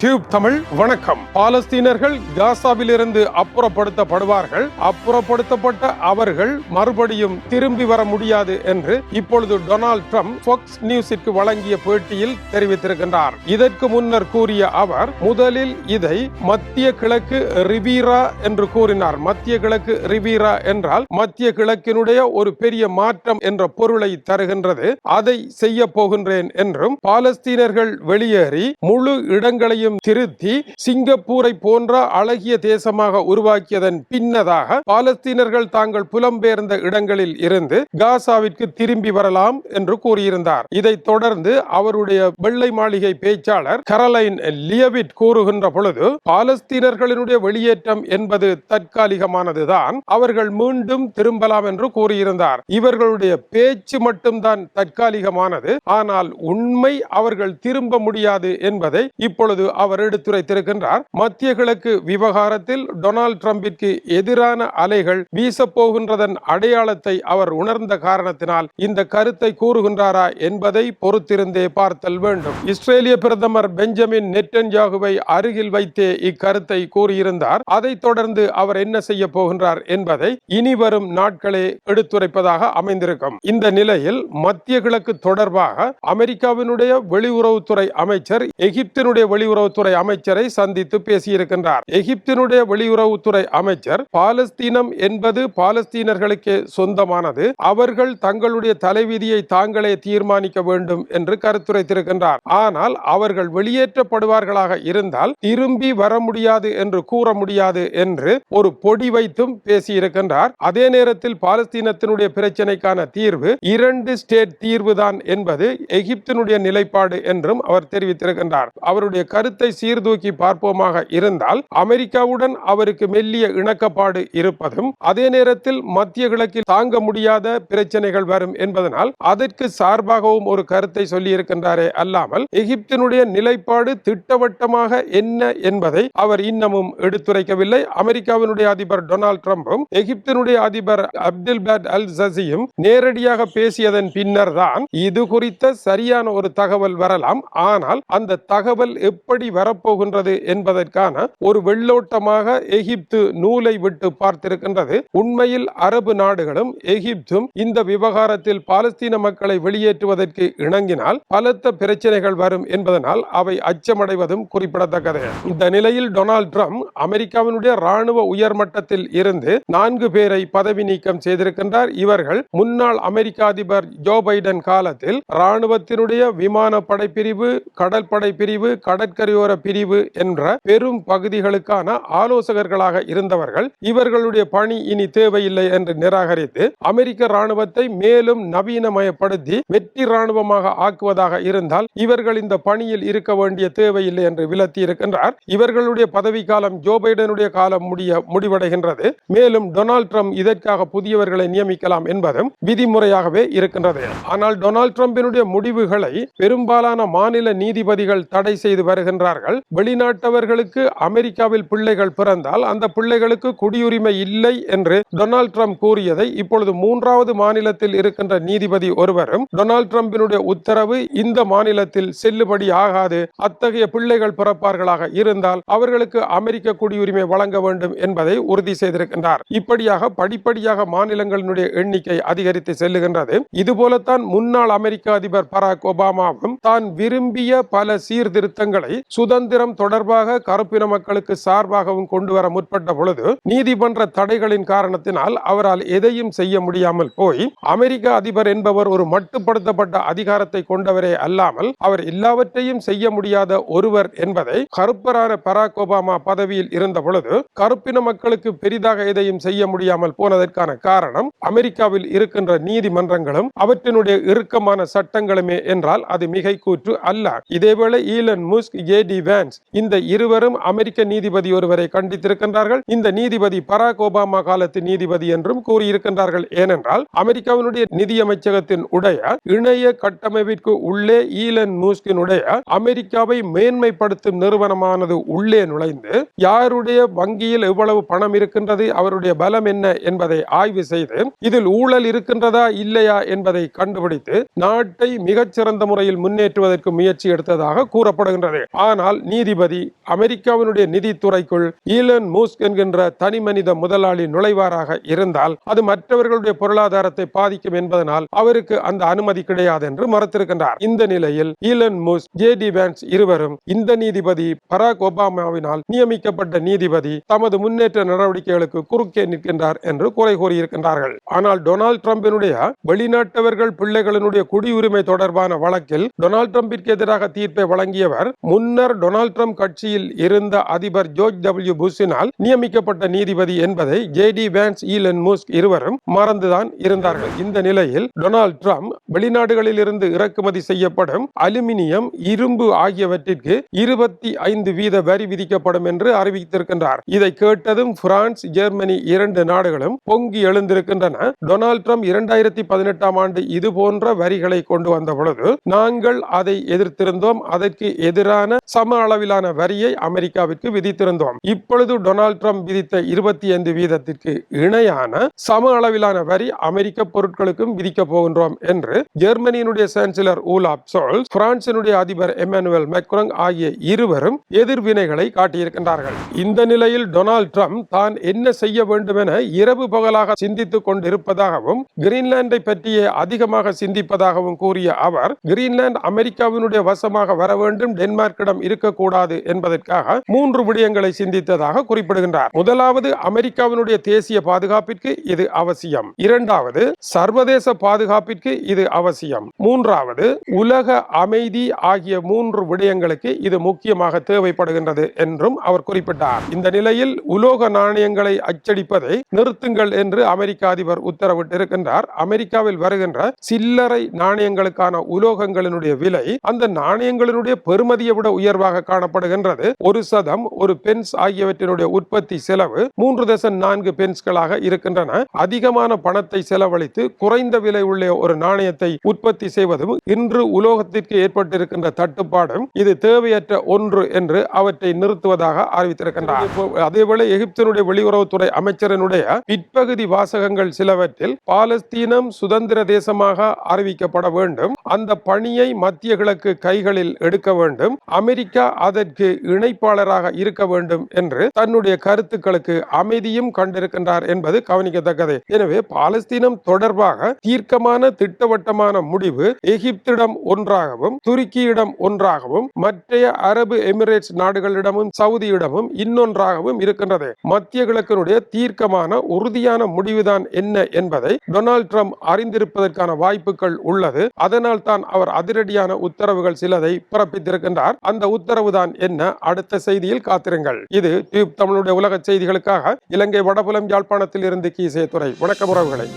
Tube Tamil வணக்கம். பாலஸ்தீனர்கள் காசாவிலிருந்து அப்புறப்படுத்தப்படுவார்கள். அப்புறப்படுத்தப்பட்ட அவர்கள் மறுபடியும் திரும்பி வர முடியாது என்று இப்பொழுது டொனால்ட் ட்ரம்ப் ஃபாக்ஸ் நியூஸிற்கு வழங்கிய பேட்டியில் தெரிவித்திருக்கின்றார். இதற்கு முன்னர் கூறிய அவர் முதலில் இதை மத்திய கிழக்கு ரிவீரா என்று கூறினார். மத்திய கிழக்கு ரிவீரா என்றால் மத்திய கிழக்கினுடைய ஒரு பெரிய மாற்றம் என்ற பொருளை தருகின்றது. அதை செய்ய போகின்றேன் என்றும் பாலஸ்தீனர்கள் வெளியேறி முழு இடங்களையும் திருத்தி சிங்கப்பூரை போன்ற அழகிய தேசமாக உருவாக்கியதன் பின்னதாக பாலஸ்தீனர்கள் தாங்கள் புலம்பெயர்ந்த இடங்களில் இருந்து காசாவிற்கு திரும்பி வரலாம் என்று கூறியிருந்தார். இதைத் தொடர்ந்து அவருடைய வெள்ளை மாளிகை பேச்சாளர் கரலைன் லியவிட் கூறுகின்ற பொழுது பாலஸ்தீனர்களினுடைய வெளியேற்றம் என்பது தற்காலிகமானதுதான். அவர்கள் மீண்டும் திரும்பலாம் என்று கூறியிருந்தார். இவர்களுடைய பேச்சு மட்டும்தான் தற்காலிகமானது. ஆனால் உண்மை அவர்கள் திரும்ப முடியாது என்பதை இப்பொழுது அவர் எடுத்துரைத்திருக்கின்றார் மத்திய கிழக்கு விவகாரத்தில் டொனால்டு டிரம்பிற்கு எதிரான அலைகள் வீசப்போகின்றதன் அடையாளத்தை அவர் உணர்ந்த காரணத்தினால் இந்த கருத்தை கூறுகின்றாரா என்பதை பொறுத்திருந்தே பார்த்தல் வேண்டும். இஸ்ரேலிய பிரதமர் பெஞ்சமின் நெட்டன்யாகுவை அருகில் வைத்தே இக்கருத்தை கூறியிருந்தார். அதைத் தொடர்ந்து அவர் என்ன செய்ய போகின்றார் என்பதை இனி வரும் நாட்களே எடுத்துரைப்பதாக அமைந்திருக்கும். இந்த நிலையில் மத்திய கிழக்கு தொடர்பாக அமெரிக்காவினுடைய வெளியுறவுத்துறை அமைச்சர் எகிப்தினுடைய வெளியுறவு வெளியுறவுத்துறை அமைச்சரை சந்தித்து பேசியிருக்கின்றார். எகிப்தினுடைய வெளியுறவுத்துறை அமைச்சர் பாலஸ்தீனம் என்பது பாலஸ்தீனர்களுக்கே சொந்தமானது. அவர்கள் தங்களுடைய தலைவிதியை தாங்களே தீர்மானிக்க வேண்டும் என்று கருத்துரைத்திருக்கின்றார். ஆனால் அவர்கள் வெளியேற்றப்படுவார்களாக இருந்தால் திரும்பி வர முடியாது என்று கூற முடியாது என்று ஒரு பொடி வைத்தும் பேசியிருக்கின்றார். அதே நேரத்தில் பாலஸ்தீனத்தினுடைய பிரச்சனைக்கான தீர்வு இரண்டு ஸ்டேட் தீர்வுதான் என்பது எகிப்தினுடைய நிலைப்பாடு என்றும் அவர் தெரிவித்திருக்கின்றார். அவருடைய கருத்து சீர்தூக்கி பார்ப்போமாக இருந்தால் அமெரிக்காவுடன் அவருக்கு மெல்லிய இணக்கப்பாடு இருப்பதும் அதே நேரத்தில் மத்திய கிழக்கில் தாங்க முடியாத பிரச்சனைகள் வரும் என்பதனால் அதற்கு சார்பாகவும் ஒரு கருத்தை சொல்லியிருக்கின்றாரே அல்லாமல் எகிப்தினுடைய நிலைப்பாடு திட்டவட்டமாக என்ன என்பதை அவர் இன்னமும் எடுத்துரைக்கவில்லை. அமெரிக்காவினுடைய அதிபர் டொனால்ட் ட்ரம்பும் எகிப்தினுடைய அதிபர் அப்துல் பேட் அல் சசியும் நேரடியாக பேசியதன் பின்னர் தான் இது குறித்த சரியான ஒரு தகவல் வரலாம். ஆனால் அந்த தகவல் எப்படி எப்படி வரப்போகின்றது என்பதற்கான ஒரு வெள்ளோட்டமாக எகிப்து நூலை விட்டு பார்த்திருக்கின்றது. உண்மையில் அரபு நாடுகளும் எகிப்தும் இந்த விவகாரத்தில் பாலஸ்தீன மக்களை வெளியேற்றுவதற்கு இணங்கினால் பலத்த பிரச்சனைகள் வரும் என்பதனால் அவை அச்சமடைவதும் குறிப்பிடத்தக்கது. இந்த நிலையில் டொனால்ட் ட்ரம்ப் அமெரிக்காவினுடைய ராணுவ உயர்மட்டத்தில் இருந்து நான்கு பேரை பதவி நீக்கம் செய்திருக்கின்றார். இவர்கள் முன்னாள் அமெரிக்க அதிபர் ஜோ பைடன் காலத்தில் ராணுவத்தினுடைய விமான படைப்பிரிவு கடற்படை பிரிவு கடற்கரை கடற்கரையோர பிரிவு என்ற பெரும் பகுதிகளுக்கான ஆலோசகர்களாக இருந்தவர்கள் இவர்களுடைய பணி இனி தேவையில்லை என்று நிராகரித்து அமெரிக்க ராணுவத்தை மேலும் நவீனமயப்படுத்தி வெற்றி ராணுவமாக ஆக்குவதாக இருந்தால் இவர்கள் இந்த பணியில் இருக்க வேண்டிய தேவையில்லை என்று விலத்தி இருக்கின்றார். இவர்களுடைய பதவிக்காலம் காலம் ஜோ பைடனுடைய காலம் முடிய முடிவடைகின்றது. மேலும் டொனால்ட் ட்ரம்ப் இதற்காக புதியவர்களை நியமிக்கலாம் என்பதும் விதிமுறையாகவே இருக்கின்றது. ஆனால் டொனால்ட் ட்ரம்பினுடைய முடிவுகளை பெரும்பாலான மாநில நீதிபதிகள் தடை செய்து சொல்றார்கள் வெளிநாட்டவர்களுக்கு அமெரிக்காவில் பிள்ளைகள் பிறந்தால் அந்த பிள்ளைகளுக்கு குடியுரிமை இல்லை என்று டொனால்ட் ட்ரம்ப் கூறியதை இப்பொழுது மூன்றாவது மாநிலத்தில் இருக்கின்ற நீதிபதி ஒருவரும் டொனால்ட் ட்ரம்பினுடைய உத்தரவு இந்த மாநிலத்தில் செல்லுபடி ஆகாது அத்தகைய பிள்ளைகள் பிறப்பார்களாக இருந்தால் அவர்களுக்கு அமெரிக்க குடியுரிமை வழங்க வேண்டும் என்பதை உறுதி செய்திருக்கின்றார். இப்படியாக படிப்படியாக மாநிலங்களினுடைய எண்ணிக்கை அதிகரித்து செல்லுகின்றது. இதுபோலத்தான் முன்னாள் அமெரிக்க அதிபர் பராக் ஒபாமாவும் தான் விரும்பிய பல சீர்திருத்தங்களை சுதந்திரம் தொடர்பாக கருப்பின மக்களுக்கு சார்பாகவும் கொண்டு வர முற்பட்ட பொழுது நீதிமன்ற தடைகளின் காரணத்தினால் அவரால் எதையும் செய்ய முடியாமல் போய் அமெரிக்க அதிபர் என்பவர் ஒரு மட்டுப்படுத்தப்பட்ட அதிகாரத்தை கொண்டவரே அல்லாமல் அவர் எல்லாவற்றையும் செய்ய முடியாத ஒருவர் என்பதை கருப்பரான பராக் ஒபாமா பதவியில் இருந்த பொழுது கருப்பின மக்களுக்கு பெரிதாக எதையும் செய்ய முடியாமல் போனதற்கான காரணம் அமெரிக்காவில் இருக்கின்ற நீதிமன்றங்களும் அவற்றினுடைய இறுக்கமான சட்டங்களுமே என்றால் அது மிகை கூற்று அல்ல. இதேவேளை ஈலன் முஸ்க் ஏ டி வேன்ஸ். இந்த இருவரும் அமெரிக்க நீதிபதி ஒருவரை கண்டித்திருக்கின்றார்கள். இந்த நீதிபதி பராக் ஒபாமா காலத்து நீதிபதி என்றும் கூறியிருக்கின்றார்கள். ஏனென்றால் அமெரிக்காவினுடைய நிதியமைச்சகத்தின் உடைய இணைய கட்டமைப்பிற்கு உள்ளே ஈலன் மூஸ்கினுடைய அமெரிக்காவை மேன்மைப்படுத்தும் நிறுவனமானது உள்ளே நுழைந்து யாருடைய வங்கியில் எவ்வளவு பணம் இருக்கின்றது அவருடைய பலம் என்ன என்பதை ஆய்வு செய்து இதில் ஊழல் இருக்கின்றதா இல்லையா என்பதை கண்டுபிடித்து நாட்டை மிகச்சிறந்த முறையில் முன்னேற்றுவதற்கு முயற்சி எடுத்ததாக கூறப்படுகின்றது. ஆனால் நீதிபதி அமெரிக்காவினுடைய நிதித்துறைக்குள் ஈலன் மூஸ்க் என்கின்ற தனி மனித முதலாளி நுழைவாராக இருந்தால் அது மற்றவர்களுடைய பொருளாதாரத்தை பாதிக்கும் என்பதனால் அவருக்கு அந்த அனுமதி கிடையாது என்று மறுத்திருக்கின்றார். இந்த நிலையில் Elon Musk J D Vance இருவரும் இந்த நீதிபதி பராக் ஒபாமாவினால் நியமிக்கப்பட்ட நீதிபதி தமது முன்னேற்ற நடவடிக்கைகளுக்கு குறுக்கே நிற்கின்றார் என்று குறை கூறியிருக்கின்றார்கள். ஆனால் டொனால்ட் ட்ரம்பினுடைய வெளிநாட்டவர்கள் பிள்ளைகளினுடைய குடியுரிமை தொடர்பான வழக்கில் டொனால்ட் ட்ரம்பிற்கு எதிராக தீர்ப்பை வழங்கியவர் முன் முன்னர் டொனால்ட் ட்ரம்ப் கட்சியில் இருந்த அதிபர் ஜோர்ஜ் டபிள்யூ புஷினால் நியமிக்கப்பட்ட நீதிபதி என்பதை J D Vance Elon Musk இருவரும் மறந்துதான் இருந்தார்கள். இந்த நிலையில் டொனால்ட் ட்ரம்ப் வெளிநாடுகளில் இருந்து இறக்குமதி செய்யப்படும் அலுமினியம் இரும்பு ஆகியவற்றிற்கு இருபத்தி ஐந்து வீத வரி விதிக்கப்படும் என்று அறிவித்திருக்கின்றார். இதை கேட்டதும் பிரான்ஸ் ஜெர்மனி இரண்டு நாடுகளும் பொங்கி எழுந்திருக்கின்றன. டொனால்ட் ட்ரம்ப் இரண்டாயிரத்தி பதினெட்டாம் ஆண்டு இது போன்ற வரிகளை கொண்டு வந்த பொழுது நாங்கள் அதை எதிர்த்திருந்தோம். அதற்கு எதிரான சம அளவிலான வரியை அமெரிக்காவிற்கு விதித்திருந்தோம். இப்பொழுது டொனால்ட் ட்ரம்ப் விதித்த இருபத்தி ஐந்து வீதத்திற்கு இணையான சம அளவிலான வரி அமெரிக்க பொருட்களுக்கும் விதிக்க போகின்றோம் என்று ஜெர்மனியினுடைய சான்சலர் ஊலாப் சோல்ஸ் பிரான்சினுடைய அதிபர் எமானுவேல் மெக்ரோங் ஆகிய இருவரும் எதிர்வினைகளை காட்டியிருக்கின்றார்கள். இந்த நிலையில் டொனால்ட் ட்ரம்ப் தான் என்ன செய்ய வேண்டும் என இரவு பகலாக சிந்தித்துக் கொண்டிருப்பதாகவும் கிரீன்லாண்டை பற்றியே அதிகமாக சிந்திப்பதாகவும் கூறிய அவர் கிரீன்லாந்து அமெரிக்காவினுடைய வசமாக வர வேண்டும் டென்மார்க்கிடம் இருக்கக்கூடாது என்பதற்காக மூன்று விடயங்களை சிந்தித்ததாக குறிப்பிடுகின்றார். முதலாவது அமெரிக்காவினுடைய தேசிய பாதுகாப்பிற்கு இது அவசியம். இரண்டாவது சர்வதேச பாதுகாப்பிற்கு இது அவசியம். மூன்றாவது உலக அமைதி ஆகிய மூன்று விடயங்களுக்கு இது முக்கியமாக தேவைப்படுகின்றது என்றும் அவர் குறிப்பிட்டார். இந்த நிலையில் உலோக நாணயங்களை அச்சடிப்பதை நிறுத்துங்கள் என்று அமெரிக்க அதிபர் உத்தரவிட்டிருக்கின்றார். அமெரிக்காவில் வருகின்ற சில்லறை நாணயங்களுக்கான உலோகங்களினுடைய விலை அந்த நாணயங்களினுடைய பெருமதியை விட உயர்வாக காணப்படுகின்றது. ஒரு சதம் ஒரு பென்ஸ் ஆகியவற்றினுடைய உற்பத்தி செலவு மூன்று தசம் நான்கு பென்ஸ்களாக இருக்கின்றன. அதிகமான பணத்தை செலவழித்து குறைந்த விலை உள்ள ஒரு நாணயத்தை உற்பத்தி செய்வதும் இன்று உலோகத்திற்கு ஏற்பட்டிருக்கின்ற தட்டுப்பாடும் இது தேவையற்ற ஒன்று என்று அவற்றை நிறுத்துவதாக அறிவித்திருக்கின்றார். அதேபோல எகிப்தினுடைய வெளியுறவுத்துறை அமைச்சரனுடைய பிற்பகுதி வாசகங்கள் சிலவற்றில் பாலஸ்தீனம் சுதந்திர தேசமாக அறிவிக்கப்பட வேண்டும். அந்த பணியை மத்திய கிழக்கு கைகளில் எடுக்க வேண்டும். அமெரிக்க அமெரிக்கா அதற்கு இணைப்பாளராக இருக்க வேண்டும் என்று தன்னுடைய கருத்துக்களுக்கு அமைதியும் கண்டிருக்கின்றார் என்பது கவனிக்கத்தக்கது. எனவே பாலஸ்தீனம் தொடர்பாக தீர்க்கமான திட்டவட்டமான முடிவு எகிப்திடம் ஒன்றாகவும் துருக்கியிடம் ஒன்றாகவும் மற்றைய அரபு எமிரேட்ஸ் நாடுகளிடமும் சவுதியிடமும் இன்னொன்றாகவும் இருக்கின்றது. மத்திய கிழக்கினுடைய தீர்க்கமான உறுதியான முடிவுதான் என்ன என்பதை டொனால்ட் ட்ரம்ப் அறிந்திருப்பதற்கான வாய்ப்புகள் உள்ளது. அதனால் தான் அவர் அதிரடியான உத்தரவுகள் சிலதை பிறப்பித்திருக்கின்றார். அந்த அந்த உத்தரவு தான் என்ன அடுத்த செய்தியில் காத்திருங்கள். இது டியூப் தமிழுடைய உலக செய்திகளுக்காக இலங்கை வடபுலம் யாழ்ப்பாணத்தில் இருந்து கீசே துறை வணக்கம் உறவுகளை.